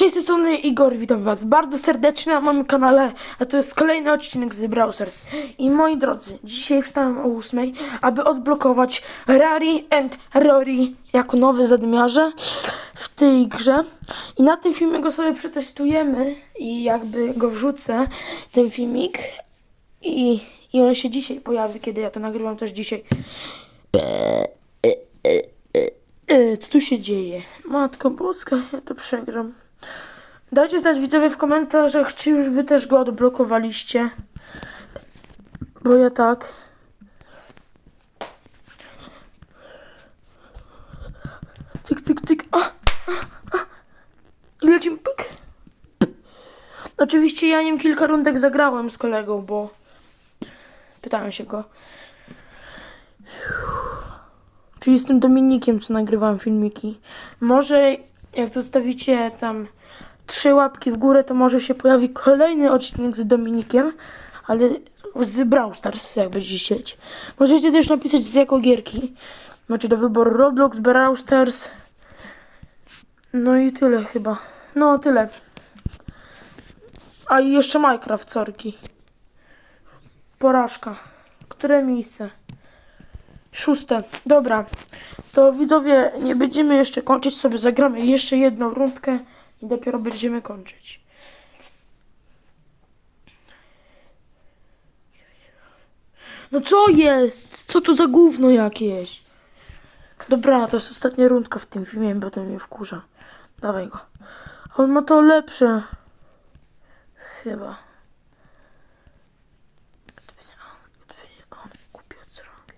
Cześć, z tej strony Igor, witam was bardzo serdecznie na moim kanale, a to jest kolejny odcinek z Browsers. I moi drodzy, dzisiaj wstałem o 8, aby odblokować Rari and Rory jako nowe zadmiarze w tej grze. I na tym filmie go sobie przetestujemy i jakby go wrzucę, ten filmik. I, i on się dzisiaj pojawi, kiedy ja to nagrywam też dzisiaj. E, co tu się dzieje? Matko Boska, ja to przegram. Dajcie znać widzowie w komentarzach, czy już wy też go odblokowaliście. Bo ja tak. Cyk, cyk, cyk. A, a, a. Lecimy pyk. Oczywiście ja nim kilka rundek zagrałem z kolegą, bo pytałem się go. Czyli z tym Dominikiem, co nagrywam filmiki. Może jak zostawicie tam trzy łapki w górę, to może się pojawi kolejny odcinek z Dominikiem, ale z Brawl Stars, jak będzie sieć. Możecie też napisać z jaką gierki. Macie do wyboru Roblox, Brawl Stars. No i tyle chyba. No tyle. A i jeszcze Minecraft, sorki. Porażka. Które miejsce? Szóste. Dobra. To widzowie, nie będziemy jeszcze kończyć, sobie zagramy jeszcze jedną rundkę i dopiero będziemy kończyć. No co jest? Co tu za gówno jakieś? Dobra, to jest ostatnia rundka w tym filmie, bo to mnie wkurza. Dawaj go. On ma to lepsze. Chyba. Gdyby nie on, gdyby nie on, kupił od rąk.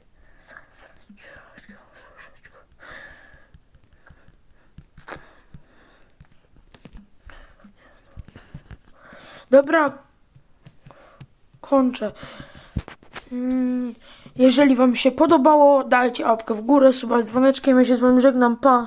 Dobra, kończę. Mm, Jeżeli Wam się podobało, dajcie łapkę w górę, suba dzwoneczkiem. Ja się z Wami żegnam. Pa!